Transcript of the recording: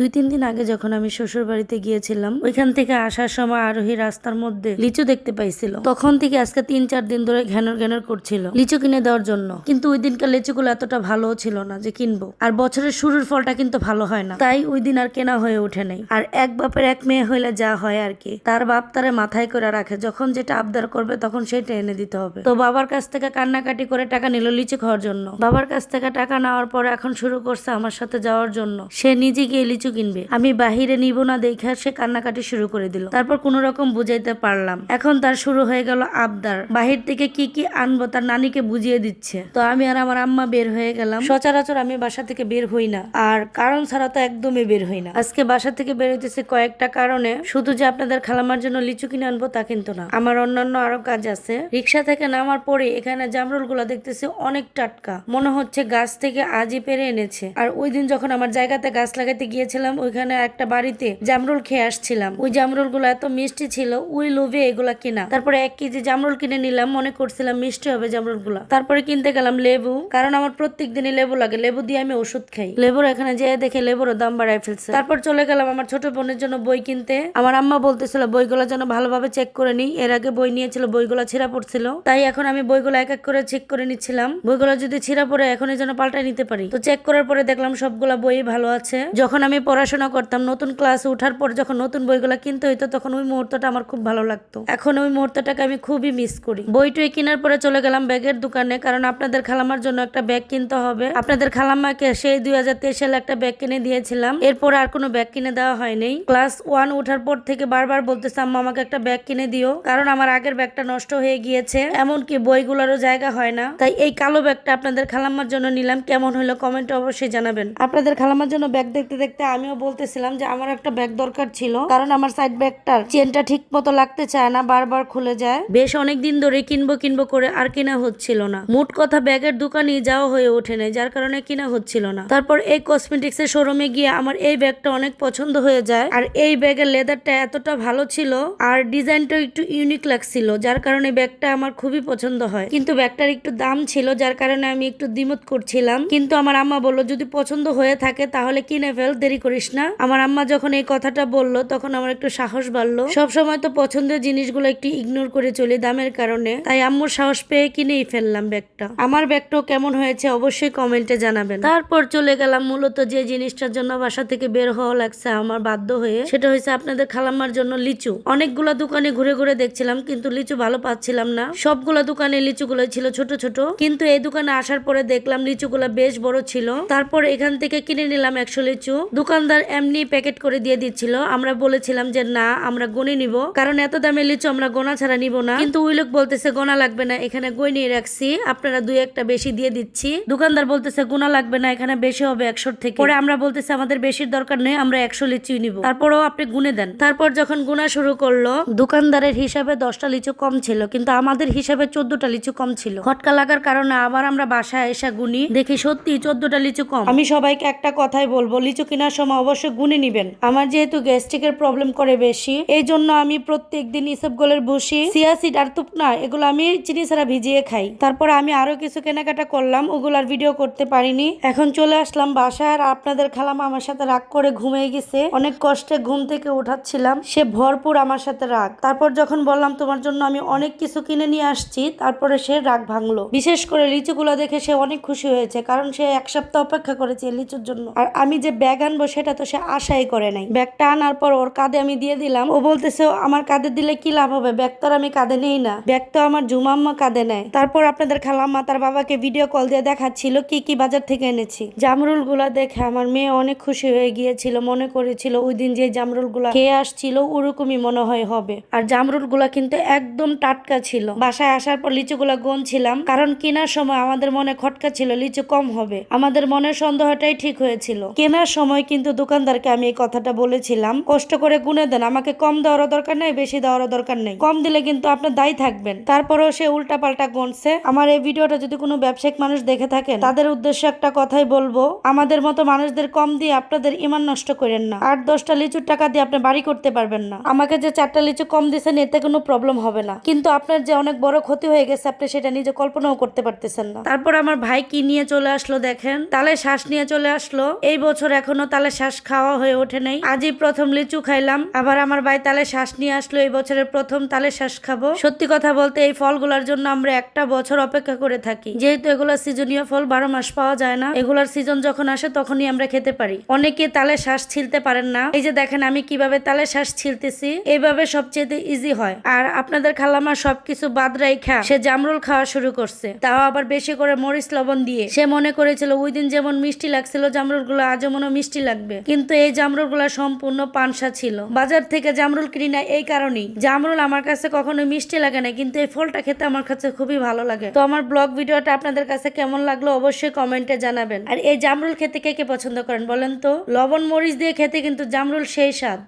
দুই তিন দিন আগে যখন আমি শ্বশুর বাড়িতে গিয়েছিলাম, ওইখান থেকে আসার সময় আরোহী রাস্তার মধ্যে লিচু দেখতে পাইছিল। তখন থেকে আজকে তিন চার দিন ধরে ঘ্যানর ঘ্যানর করছিল লিচু কিনে দেওয়ার জন্য। কিন্তু ওই দিনকার লিচুগুলো এতটা ভালো ছিল না যে কিনবো। আর বছরের শুরুর ফলটা কিন্তু ভালো হয় না। তাই ওই দিন আর কেনা হয়ে ওঠে নাই। আর এক বাপের এক মেয়ে হইলে যা হয় আর কি। তার বাপ তারে মাথায় করে রাখে, যখন যেটা আবদার করবে তখন সেটা এনে দিতে হবে। তো বাবার কাছ থেকে কান্নাকাটি করে টাকা নিল লিচু খাওয়ার জন্য। বাবার কাছ থেকে টাকা নেওয়ার পর এখন শুরু করছে আমার সাথে যাওয়ার জন্য। সে নিজে গিয়ে লিচু কিনবে। আমি বাহিরে নিব না দেখে সে কান্নাকাটি শুরু করে দিল। তারপর কোন রকম বুঝাইতে পারলাম। এখন তার শুরু হয়ে গেল আবদার। বাহির থেকে কি কি আনব তার নানিকে বুঝিয়ে দিচ্ছে। তো আমি আর আমার আম্মা বের হয়ে গেলাম। সচরাচর আমি বাসা থেকে বের হই না। আর কারণ ছাড়া তো একদমই বের হই না। আজকে বাসা থেকে বের হইতেছে কয়েকটা কারণে। শুধু যে আপনাদের খালামার জন্য লিচু কিনে আনব তা কিন্তু না। আমার অন্যান্য আরও কাজ আছে। রিক্সা থেকে নামার পরে এখানে জামরুলগুলা দেখতেছি অনেক টাটকা। মনে হচ্ছে গাছ থেকে আজই পেরে এনেছে। আর ওই দিন যখন আমার জায়গাতে গাছ লাগাইতে গিয়েছিলাম ওইখানে একটা বাড়িতে, জামরুল খেয়ে আসছিলাম। ওই জামরুলগুলো এত মিষ্টি ছিল, ওই লোভে এগুলা কিনা। তারপরে এক কেজি জামরুল কিনে নিলাম, মনে করছিলাম মিষ্টি হবে জামরুলগুলা তারপরে কিনতে গেলাম লেবু, কারণ আমার প্রত্যেক দিনই লেবু লাগে, লেবু দিয়ে আমি ওষুধ খাই। লেবুর এখানে যেয়ে দেখে লেবুরও দাম বাড়ায় ফেলছে। তারপর চলে গেলাম আমার ছোট বোনের জন্য বই কিনতে। আমার আম্মা বলতেছিল, বইগুলো যেন ভালোভাবে চেক করে নিই এর আগে বই নিয়েছিল, বইগুলো ছিঁড়া পড়ছিল। তাই এখন আমি বইগুলো এক এক করে চেক করে নিচ্ছিলাম। বইগুলো যদি ছিঁড়া পড়ে, এখনই যেন পাল্টাই নিতে পারি। তো চেক করার পরে দেখলাম সবগুলা বই ভালো আছে। যখন আমি পড়াশোনা করতাম, নতুন ক্লাসে ওঠার পর যখন নতুন বইগুলো কিনতে হইতো তখন ওই মুহূর্তটা আমার খুব ভালো লাগতো। এখন ওই মুহূর্তটাকে আমি খুবই মিস করি। বইটই কেনার পরে চলে গেলাম ব্যাগের দোকানে, কারণ আপনাদের খালামার জন্য একটা ব্যাগ কিনতে হবে। আপনাদের খালাম্মাকে সেই দুই হাজার তেইশ সালে একটা ব্যাগ কিনে দিয়েছিলাম। এরপর আর কোনো ব্যাগ কিনে দেওয়া হয়নি। ক্লাস ওয়ান ওঠার পর থেকে বারবার বলতেছে, আম্মা, আমাকে একটা ব্যাগ কিনে দিও। কারণ আমার আগের ব্যাগটা নষ্ট হয়ে গিয়েছে। এমনকি বইগুলোরও জায়গা হয় না। তাই এই কালো ব্যাগটা আপনাদের খালাম্মার জন্য নিলাম। কেমন হলো কমেন্টে অবশ্যই জানাবেন। আপনাদের খালাম্মার জন্য ব্যাগ দেখতে দেখতে আমিও বলতেছিলাম যে আমার একটা ব্যাগ দরকার ছিল। কারণ আমার সাইড ব্যাগটার চেনটা ঠিক মতো লাগতে চায় না, বারবার খুলে যায়। বেশ অনেক দিন ধরে কিনবো কিনবো করে আর কিনা হচ্ছিল না। মোট কথা ব্যাগের দোকানে যাওয়া হয়ে ওঠে নাই, যার কারণে কিনা হচ্ছিল না। তারপর এই কসমেটিক্স এর শোরুমে গিয়ে আমার এই ব্যাগটা অনেক পছন্দ হয়ে যায়। আর এই ব্যাগের লেদারটা এতটা ভালো ছিল, আর ডিজাইনটা একটু ইউনিক লাগছিল, যার কারণে ব্যাগটা আমার খুবই পছন্দ হয়। কিন্তু ব্যাগটার একটু দাম ছিল, যার কারণে আমি একটু দ্বিমত করছিলাম। কিন্তু আমার আম্মা বলল, যদি পছন্দ হয়ে থাকে, তাহলে কিনে ফেল, দেরি করিস না। আমার আম্মা যখন এই কথাটা বলল, তখন আমার একটু সাহস বাড়লো। সব সময় তো পছন্দের জিনিসগুলো একটু ইগনোর করে চলি দামের কারণে। তাই আম্মুর সাহস পেয়ে কিনেই ফেললাম ব্যাগটা। আমার ব্যাগটাও কেমন হয়েছে অবশ্যই কমেন্টে জানাবেন। তারপর চলে গেলাম মূলত যে জিনিসটার জন্য বাসা থেকে বের হওয়া লাগছে আমার বাধ্য হয়ে। সেটা হয়েছে আপনাদের খালাম্মার জন্য লিচু। অনেকগুলা দোকানে ঘুরে ঘুরে দেখছিলাম, কিন্তু লিচু ভালো পাচ্ছিলাম না। সবগুলা দোকানে লিচুগুলো ছিল ছোট ছোট। কিন্তু এই দোকানে আসার পরে দেখলাম লিচুগুলা বেশ বড় ছিল। তারপর এখান থেকে কিনে নিলাম একশো লিচু। দোকানদার এমনি প্যাকেট করে দিয়ে দিচ্ছিল। আমরা বলেছিলাম যে, না, আমরা গনে নিব। কারণ এত দামে লিচু আমরা গোনা ছাড়া নিব না। কিন্তু ওই লোক বলতেছে, গোনা লাগবে না, এখানে গই নিয়ে রাখছি। আপনারা দুই একটা বেশি দিয়ে দিচ্ছি। দোকানদার বলতেছে, গোনা লাগবে না, এখানে বেশি হবে একশোর থেকে। পরে আমরা বলতেছি, আমাদের বেশির দরকার নেই, আমরা একশো লিচুই নিব। তারপরেও আপনি গুনে দেন। তারপর যখন গুনা শুরু করল, দোকানদারের হিসাবে দশটা লিচু কম ছিল, কিন্তু আমাদের হিসাবে চোদ্দটা লিচু কম ছিল। খটকা লাগার কারণে আবার আমরা বাসায় এসে গুনি, দেখি সত্যি চোদ্দটা লিচু কম। আমি সবাইকে একটা কথাই বলব, লিচু কেনার সময় অবশ্যই গুনে নিবেন। আমার যেহেতু গ্যাস্ট্রিকের প্রবলেম করে বেশি এই জন্য আমি প্রত্যেক দিন ইসবগোলের ভুসি সিয়াসিড আর তুপনা, এগুলো আমি চিনি ছাড়া ভিজিয়ে খাই। তারপর আমি আরও কিছু কেনাকাটা করলাম, ওগুলার ভিডিও করতে পারিনি। এখন চলে আসলাম বাসায় আর আপনাদের খালাম আমার সাথে রাগ করে ঘুমিয়ে গেছে। অনেক কষ্টে ঘুম থেকে উঠাচ্ছিলাম, সে ভরপুর আমার সাথে রাগ। তারপর যখন বললাম, তোমার জন্য আমি অনেক কিছু কিনে নিয়ে আসছি, তারপরে সে রাগ ভাঙলো। বিশেষ করে লিচুগুলো দেখে সে অনেক খুশি হয়েছে, কারণ সে এক সপ্তাহ অপেক্ষা করেছে লিচুর জন্য। আর আমি যে ব্যাগ আনব সেটা তো সে আশাই করে নাই। ব্যাগটা আনার পর ওর কাঁধে আমি দিয়ে দিলাম। ও বলতেছে আমার কাঁধে দিলে কি লাভ হবে? ব্যাগ তো আমি কাঁধে নেই না। ব্যাগ তো আমার জুমাম্মা কাঁধে নেয়। তারপর আপনাদের খালাম্মা তার বাবাকে ভিডিও কল দিয়ে দেখাচ্ছিল, কি কি বাজার থেকে এনেছি। জামরুলগুলা দেখে আমার মেয়ে অনেক খুশি হয়ে গিয়েছিল, মনে করেছিল, ওই দিন যে জামরুলগুলা খেয়ে আসছিল, ওরকমই মনে হয় হবে। আর জামরুলগুলা কিন্তু একদম টাটকা ছিল। বাসায় আসার পর লিচু গুলা গনছিলাম, কারণ কেনার সময় আমাদের মনে খটকা ছিল, লিচু কম হবে। আমাদের মনের সন্দেহটাই ঠিক হয়েছিল। কেনার সময় কিন্তু দোকানদারকে আমি এই কথাটা বলেছিলাম। কষ্ট করে গুনে দেন। আমাকে কম দেওয়ারও দরকার নেই, বেশি দেওয়ারও দরকার নেই। কম দিলে কিন্তু আপনার দায়ী থাকবেন। তারপরেও সে উল্টা পাল্টা গনছে। আমার এই ভিডিওটা যদি কোনো ব্যবসায়িক মানুষ দেখে থাকেন, তাদের উদ্দেশ্যে একটা কথাই বলব। আমাদের মতো মানুষদের কম দিয়ে আপনাদের ইমান নষ্ট করেন না। আট দশটা লিচুর টাকা দিয়ে আপনি বাড়ি করতে পারবেন না। আমাকে যে চারটা লিচু কম দিয়েছেন এতে কোনো প্রবলেম হবে না। কিন্তু আপনার যে অনেক বড় ক্ষতি হয়ে গেছে, আপনি সেটা নিজে কল্পনাও করতে পারতেছেন না। তারপর আমার ভাই কি নিয়ে চলে আসলো দেখেন? তালে শ্বাস নিয়ে চলে আসলো। এই বছর এখনও তালে তালে শ্বাস খাওয়া হয়ে ওঠে নাই। আজই প্রথম লিচু খাইলাম। আবার আমার ভাই তালে শ্বাস নিয়ে আসলো, এই বছরের প্রথম তালে শ্বাস খাব। সত্যি কথা বলতে এই ফলগুলোর জন্য আমরা একটা বছর অপেক্ষা করে থাকি। যেহেতু এগুলো সিজনীয় ফল বারো মাস পাওয়া যায় না, এগুলোর সিজন যখন আসে তখনই আমরা খেতে পারি। অনেকে তালে শ্বাস ছিলতে পারেন না। এই যে দেখেন, আমি কীভাবে তালে শ্বাস ছিলতেছি, এইভাবে সবচেয়ে ইজি হয়। আর আপনাদের খালামা সবকিছু বাদ রাইখা সে জামরুল খাওয়া শুরু করছে। তাও আবার বেশি করে মরিচ লবণ দিয়ে। সে মনে করেছিল, ওই দিন যেমন মিষ্টি লাগছিল জামরুলগুলো আজও মনে মিষ্টি লাগবে। কিন্তু এই জামরুলগুলো সম্পূর্ণ পানসা ছিল। বাজার থেকে জামরুল কিনি না এই কারণেই। জামরুল আমার কাছে কখনো মিষ্টি লাগে না, কিন্তু এই ফলটা খেতে আমার কাছে খুবই ভালো লাগে। তো আমার ব্লগ ভিডিওটা আপনাদের কাছে কেমন লাগল অবশ্যই কমেন্টে জানাবেন। আর এই জামরুল খেতে কে কে পছন্দ করেন বলেন তো? লবণ মরিচ দিয়ে খেতে কিন্তু জামরুল সেই স্বাদ।